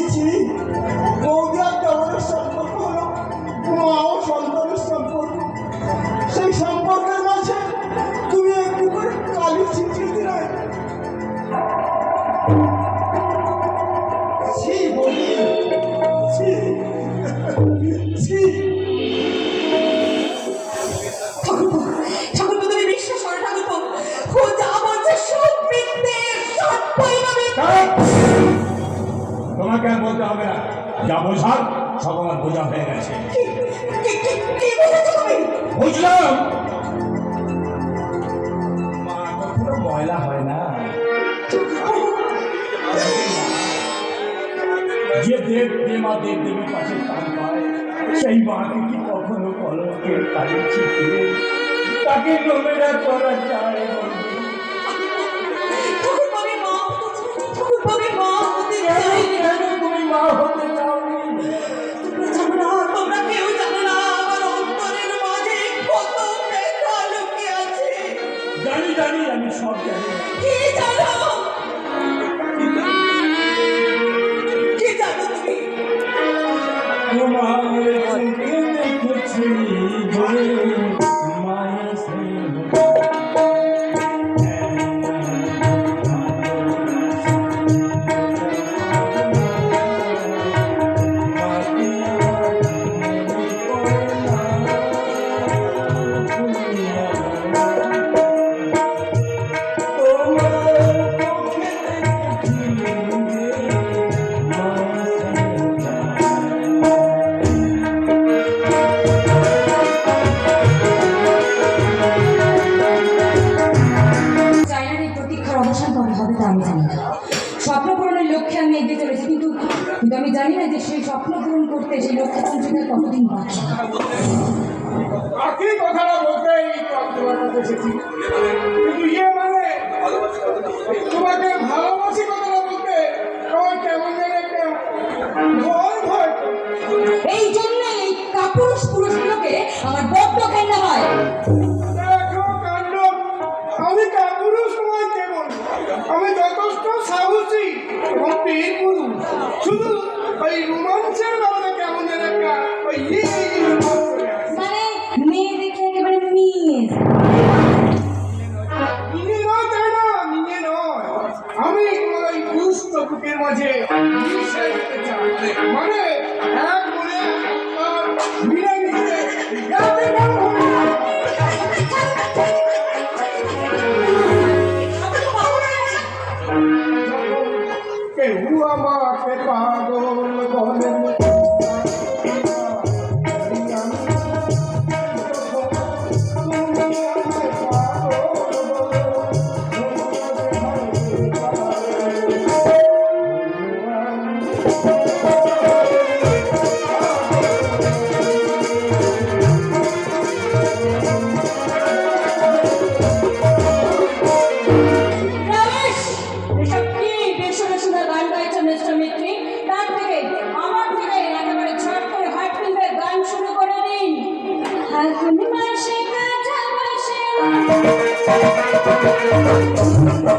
meet you. যা বোঝার সব আমার বোঝা হয়ে গেছে। বুঝলাম। কখনো ময়লা হয় না। যে দেব দেবা দেব দেবী কাছে সেই মাকে কি কখনো কলঙ্কের তাকে নোবেরা করা যায়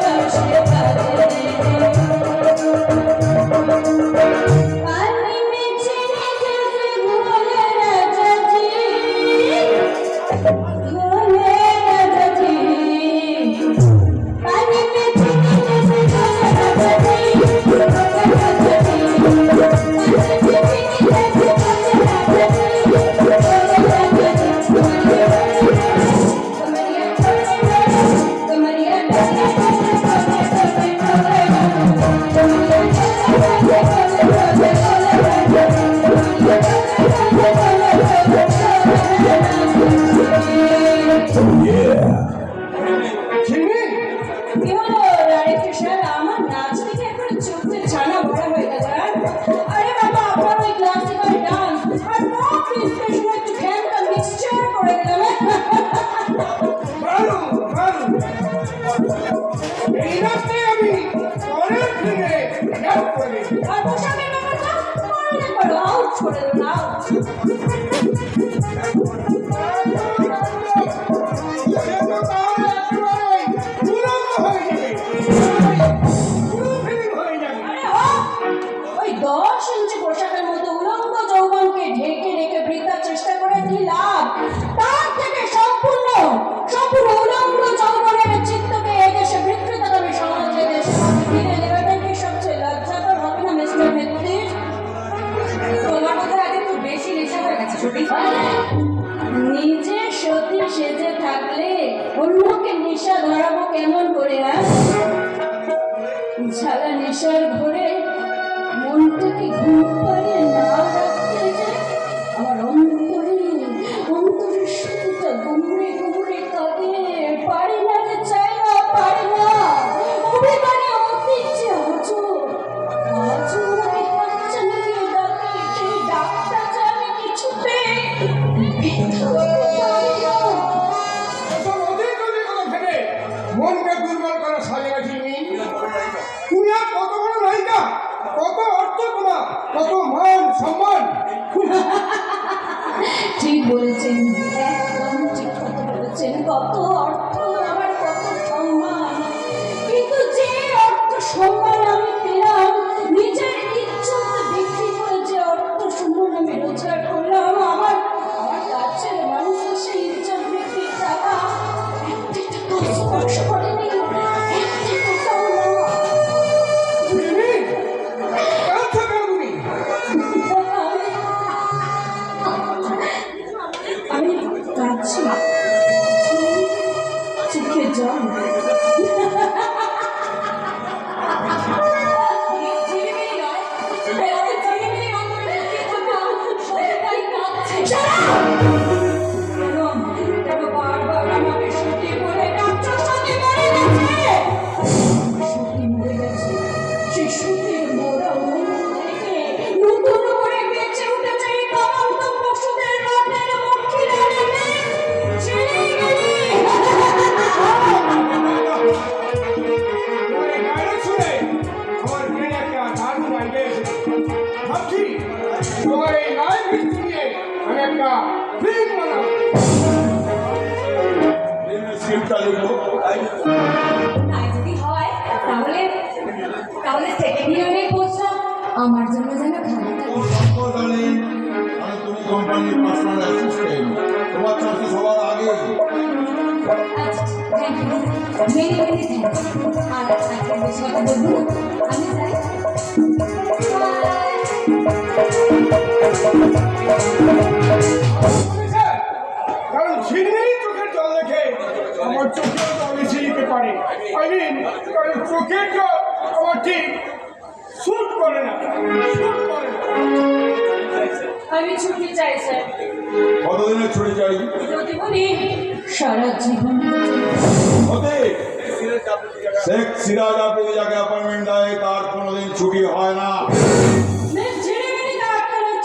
Thank you. Thank you. Second পোস্টটা আমার জন্য যেন খানিকটা তুমি কোম্পানির পার্সোনাল অ্যাসিস্ট্যান্ট তোমার চাকরি সবার আগে। আচ্ছা, আর একটা বেশি কথা বলব আমি যাই। কারণ ঝিলমিলি চোখের জল দেখে আমার চোখের জল ঝিলিতে পারে। আই মিন কারণ চোখের জল ঠিক শুট করে না আমি ছুটি চাই স্যার। কতদিনের ছুটি চাই? প্রতিদিনই সারা জীবন। ওতে শেখ সিরাজ আপনি যাকে অ্যাপয়েন্টমেন্ট দেয় তার কোনোদিন ছুটি হয় না।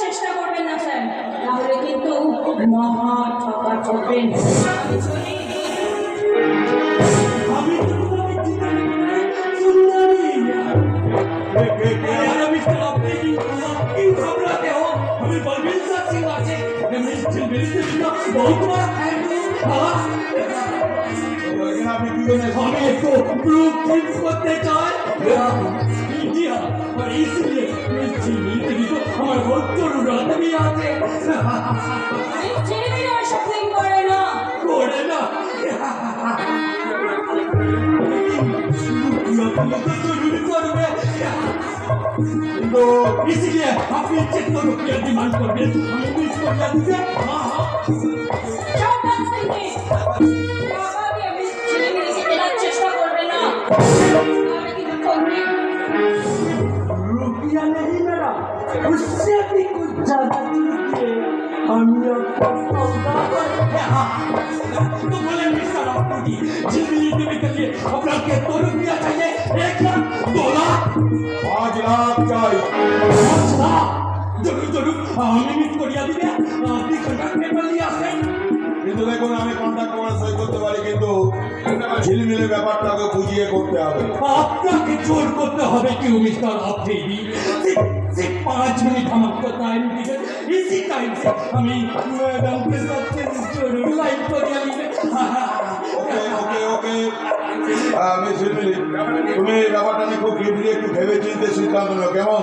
চেষ্টা করবেন না স্যার। তাহলে কিন্তু মহা ঠকা করবেন हमें इसको प्रूफ मत दे चाहे इंडिया और इसलिए इस चीनी तेरी को हमारे बहुत जरूरत भी आते चीनी भी शॉपिंग करे ना करे ना तो इसलिए अपने चेक करो क्या डिमांड कर रहे हैं हम भी इसको क्या दीजिए हाँ हाँ kelime Hüsrevi kucağındaki Anlıyor तो बोले मिस्टर राष्ट्रपति जिस मिनट में करिए अपना के तो रुपया चाहिए एक लाख दो लाख पाँच लाख चाहिए पाँच लाख जरूर जरूर हमने मिस कर दिया आपने कंट्रैक्ट पेपर लिया है কিন্তু দেখুন আমি কন্ট্যাক্ট করে সই করতে পারি কিন্তু ঝিলমিলে ব্যাপারটাকে বুঝিয়ে করতে হবে আপনাকে জোর করতে হবে क्यों मिस्टर अफरीदी सिर्फ सिर्फ पाँच मिनट हमको टाइम दीजिए इसी टाइम से हमें मैडम के साथ से जरूर लाइन पर जाएंगे ওকে ওকে ওকে আমি ঝিলমিলি তুমি এই ব্যাপারটা নিয়ে খুব ডিপলি একটু ভেবে চিন্তে সিদ্ধান্ত নেও কেমন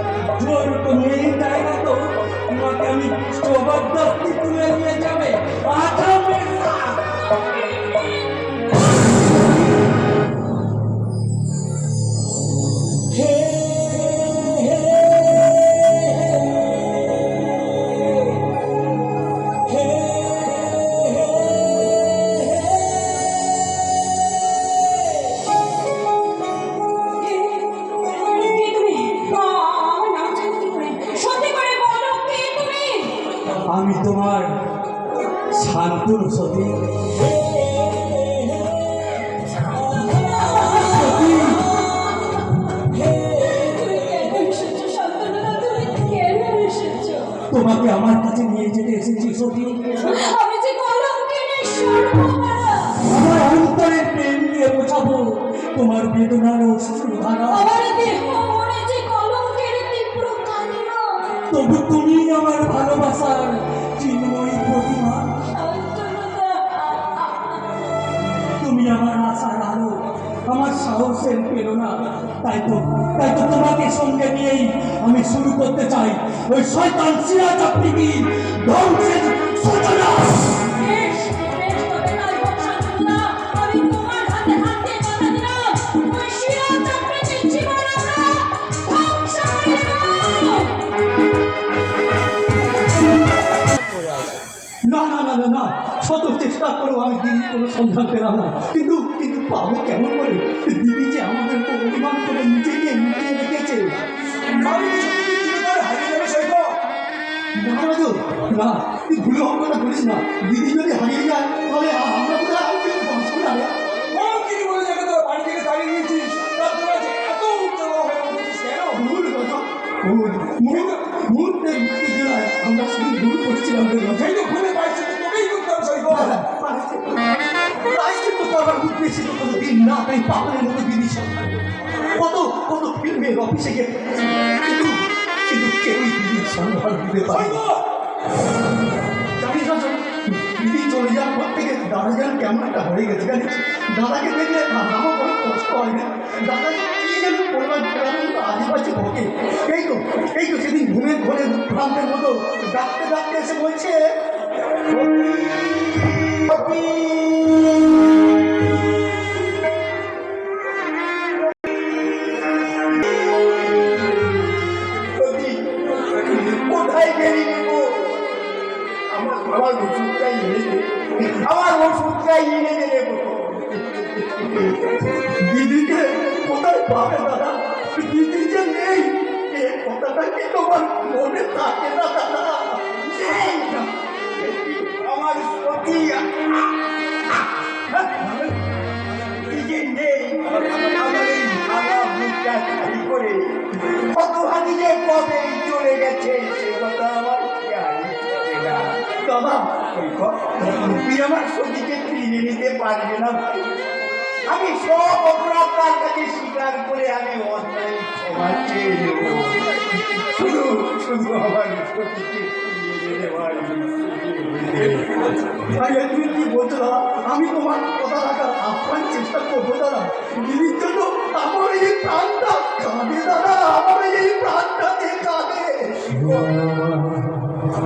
আমি যে কলঙ্কিনী সর্বহারা আমার অন্তরের প্রেম বোঝাবো তোমার বেদনার অশ্রুধারা। আমার দেহ মনে যে কলঙ্কের তীব্র কান্না। তবু তুমি আমার ভালোবাসার চিন্ময়ী প্রতিমা। তুমি আমার আশার আলো আমার সাহসের প্রেরণা। তাই তো তাই তো তোমাকে সঙ্গে নিয়েই আমি শুরু করতে চাই। ওই শয়তান সিরাজ আফ্রিদির ধ্বংসের সূচনা। করে না না না না শত চেষ্টা করেও আমি দিদির কোনো সন্ধান পেলাম না। কিন্তু পাবো কেমন করে দিদি যে আমাদের উপর অভিমান করে নিজেকে লুকিয়ে রেখেছে না তুই ভুলে অঙ্কটা করিস না দিদি যদি হারিয়ে যায় তাহলে আমরা না মুহূর্তে আমরা শুধু ভুল করেছিলাম। সেই তো ভুলে না তাই পাগলের মতো সন্ধান কত কত ফিল্মের অফিসে গিয়ে কিন্তু কিন্তু কেউই দিদির সন্ধান দিতে পারে। জানিস চলে যাওয়ার পর থেকে দাদা যেন কেমন একটা হয়ে গেছে, জানিস? দাদাকে দেখলে আমার বড় কষ্ট হয় না। দাদা কি যেন পরিবার আদিবাসী ভোগে এই তো এই তো মতো ডাকতে ডাকতে এসে বলছে তুই আমার সতীকে কিনে নিতে পারবে না। আমি সব অপরাধ তার কাছে স্বীকার করে আমি শুধু শুধু আমার কি আমি তোমার কথা রাখার আপ্রাণ চেষ্টা করব দাদা। জন্য আমার এই প্রাণটা কাঁদে দাদা, আমার এই প্রাণটা কাঁদে।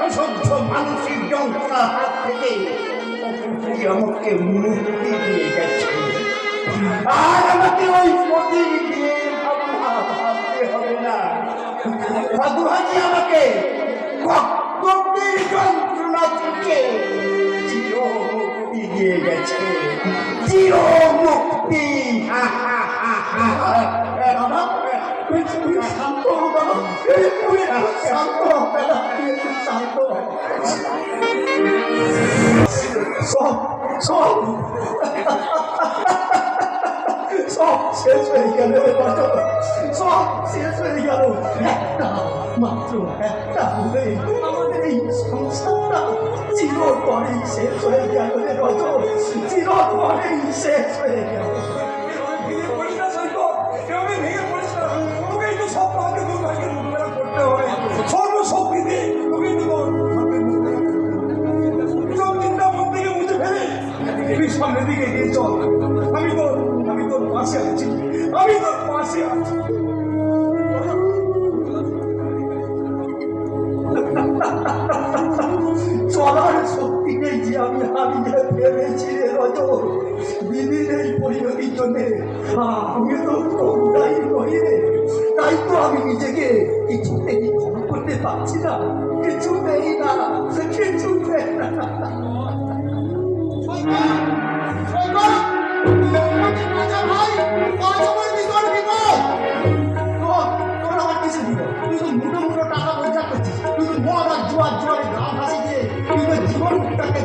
অসহ্য মানসিক যন্ত্রণার হাত থেকে আমাকে মুক্তি দিয়ে গেছে আর আমাকে ওই ভাবনা ভাবতে হবে না সাধু হাজি আমাকে কর্তব্যের যন্ত্রণা থেকে চির দিয়ে গেছে চির মুক্তি হা হা হা হা তুমি শান্ত হও বাবা তুমি শান্ত বাবা তুমি শান্ত সব সব শেষ হয়ে গেল। সব শেষ হয়ে গেল একটা মাত্র একটা বলে আমাদের এই সংসারটা চিরতরেই শেষ হয়ে গেল রে রজ চিরতরেই শেষ হয়ে গেল আমি হারিয়ে ফেলেছি রে রজ দিদির এই পরিণতির জন্যে আমি তো কোনটাই নই রে তাই তো আমি নিজেকে কিছুতেই ক্ষমা করতে পারছি না কিছুতেই না কিছুতেই না কিছু তুই তো মুঠো মুঠো টাকা রোজগার করছিস তুই তো মদ আর জোয়ার জোয়ারে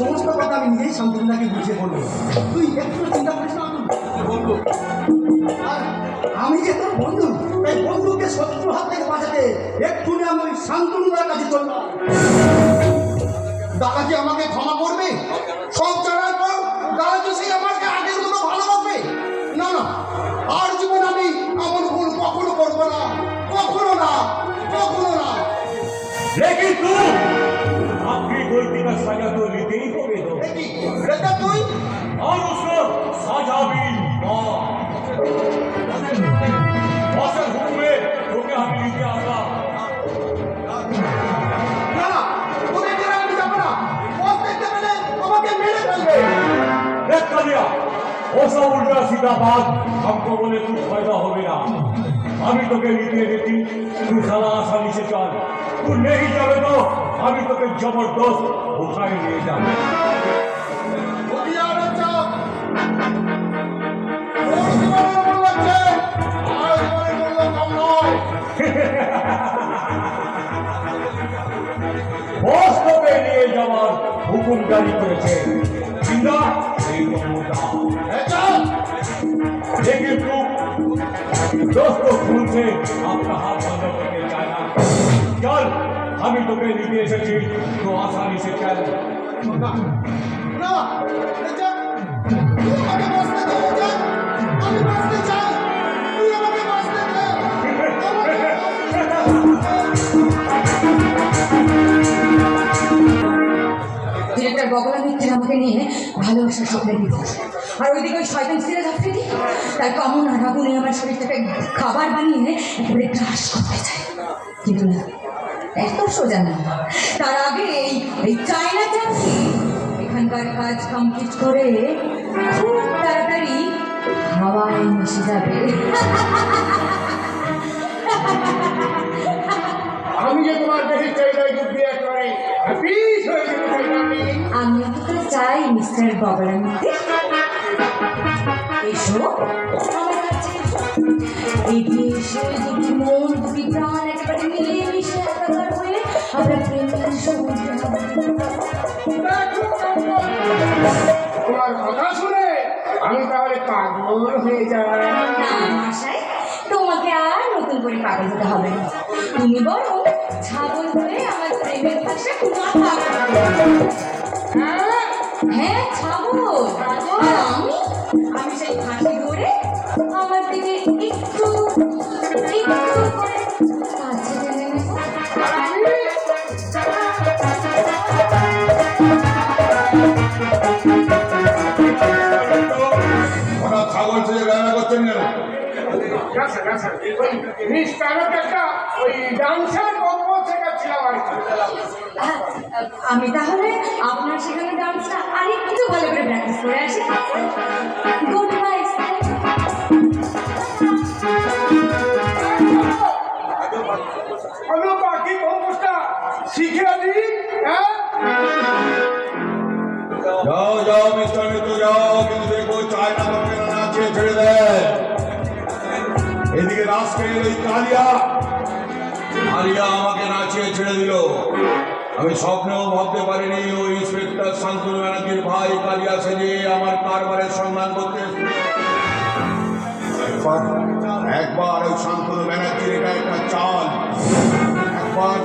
সমস্ত কথা আমি নিজেই শান্তনুদাকে বুঝে বলব। তুই একটু চিন্তা করিস না বলব। আর আমি যে তোর বন্ধু, তাই বন্ধুকে শত্রু হাত থেকে বাঁচাতে এক্ষুনি আমি শান্তনুদার কাছে চললাম। দাদাকে আমাকে ক্ষমা ওসব উল্টা সিধা বাদ ভক্ত বলে তুই ফয়দা হবে না। আমি তোকে নিতে গেছি তুই সারা আসামিসে চল তুই নেই যাবে তো আমি তোকে জবরদস্ত উঠাই নিয়ে যাব। নিয়ে। যাওয়ার হুকুম জারি করেছে। लेकिन तू दोस्तों खून से आपका हाथ बंद करके जाना चल हम ही तुम्हें नीति ऐसे तो आसानी से चल আমাকে নিয়ে ভালোবাসার স্বপ্নে দিতে আর ওইদিকে ওই শয়তান সিরাজ আফ্রিদি তার কামন আর আগুনে আমার শরীরটাকে খাবার বানিয়ে একেবারে গ্রাস করতে চায়। কিন্তু না, এত সোজা না। তার আগে এই এই চায়না চাকরি এখানকার কাজ কমপ্লিট করে খুব তাড়াতাড়ি হাওয়ায় মিশে যাবে। আমি যে তোমার পিস হয়ে যেতে চাই আমি তো চাই মিস্টার ববরামিতে এসো আমার কাছে এসো। এগিয়ে এসে দুটি মন দুটি প্রাণ একেবারে মিলিয়ে মিশে একাকার হয়ে আমরা প্রেমের সমুদ্রে হাবুডুবু খাব। দেখো, দেখো। তোমার কথা শুনে আমি তাহলে পাগল হয়ে না মশাই তোমাকে আর নতুন করে পাগল হতে হবে তুমি বরং ছাগল হয়ে আমার প্রেমের মাথা হ্যাঁ ছাগল। আমি? আমি সেই ফাঁসি ধরে আমার দিকে মিস তারক একটা ওই ডান্সার গল্প শেখাচ্ছিলাম আর আমি তাহলে আপনার সেখানে ডান্সটা আরেকটু ভালো করে প্র্যাকটিস করে আসি। গুড বাই আমি বাকি গল্পটা শিখে আমাকে নাচিয়ে ছেড়ে দিল। আমি স্বপ্নেও ভাবতে পারিনি ওই ইন্সপেক্টর শান্তনু ব্যানার্জির ভাই কালিয়া সেজে আমার কারবারের সন্ধান করতে একবার একবার ওই শান্তনু ব্যানার্জির এটা একটা চাল। একবার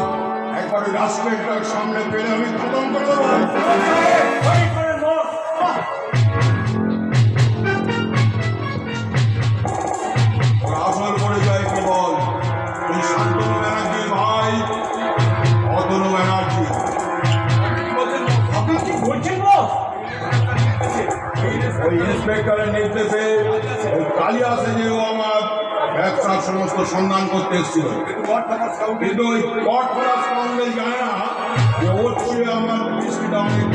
একবার ওই রাষ্ট্রের সামনে পেলে আমি খতম করে দেবো। ওই ইন্সপেক্টরের নির্দেশে ওই কালিয়া ও আমার ব্যবসার সমস্ত সন্ধান করতে এসেছিল। কিন্তু ওই কট স্কাউন্ডেল জানে না যে ওর চেয়ে আমার দৃষ্টিটা অনেক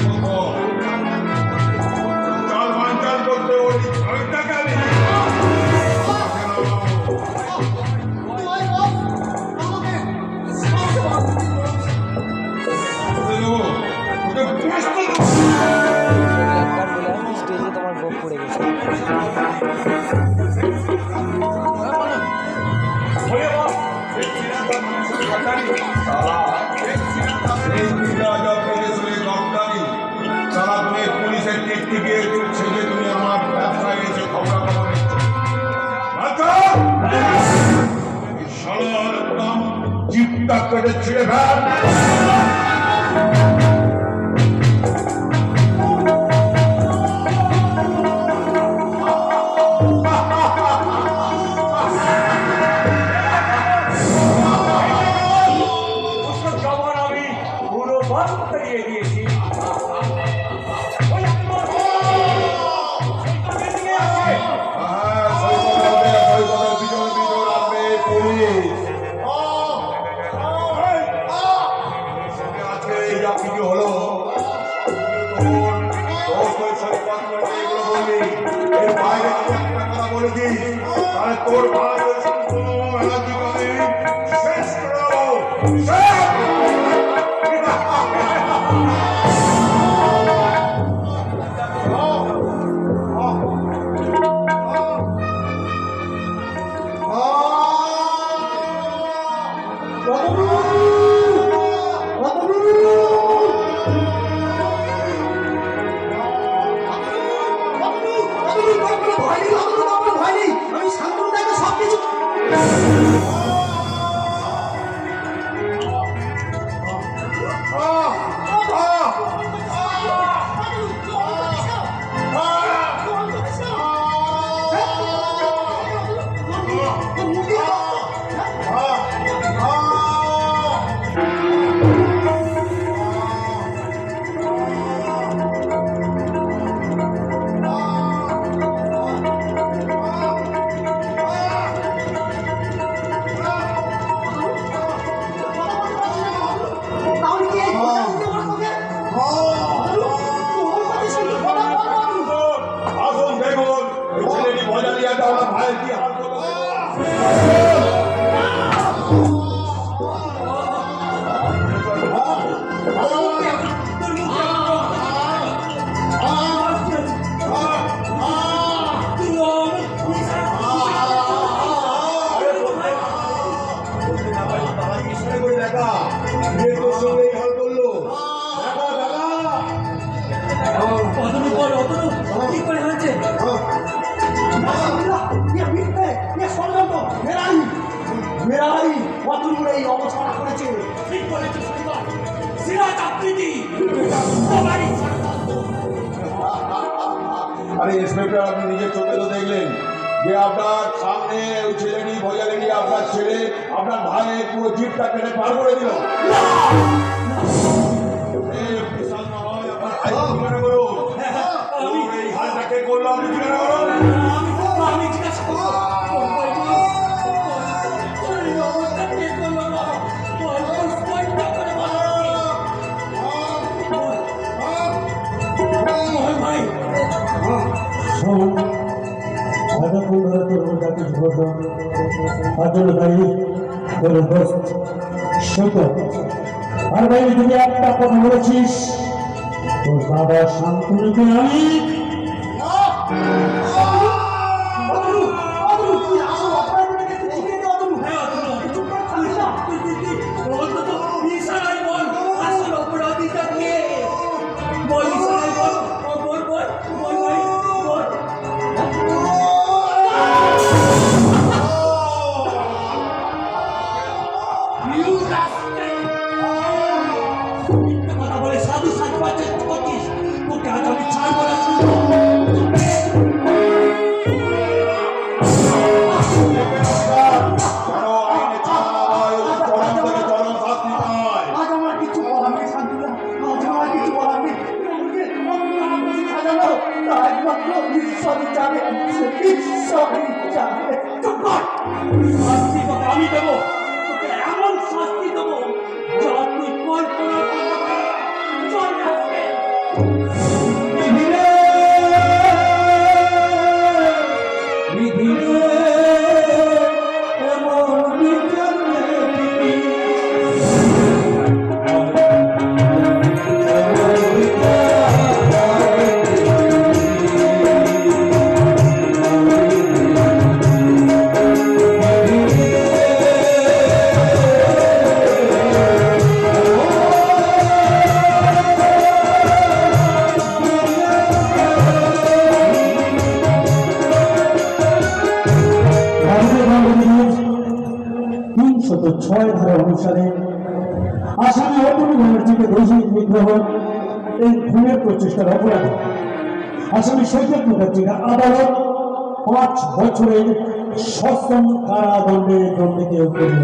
শালার একদম জিপটা কেটে ছিঁড়ে ফেল। আপনি নিজের চোখে তো দেখলেন যে আপনার সামনে ওই ছেলেটি ভোজালেটি আপনার ছেলে, আপনার ভাইয়ের পুরো জিপটা কেটে পার করে দিল। ছোট আদুল ভাই বলে দোস্ত আর ভাই তুমি একটা কথা বলেছিস, তোর বাবা শান্তনুকে আমি Amen. আসামি সৈকত মুখার্জিরা আদালত পাঁচ বছরের সশ্রম কারাদণ্ডে দণ্ডিত করল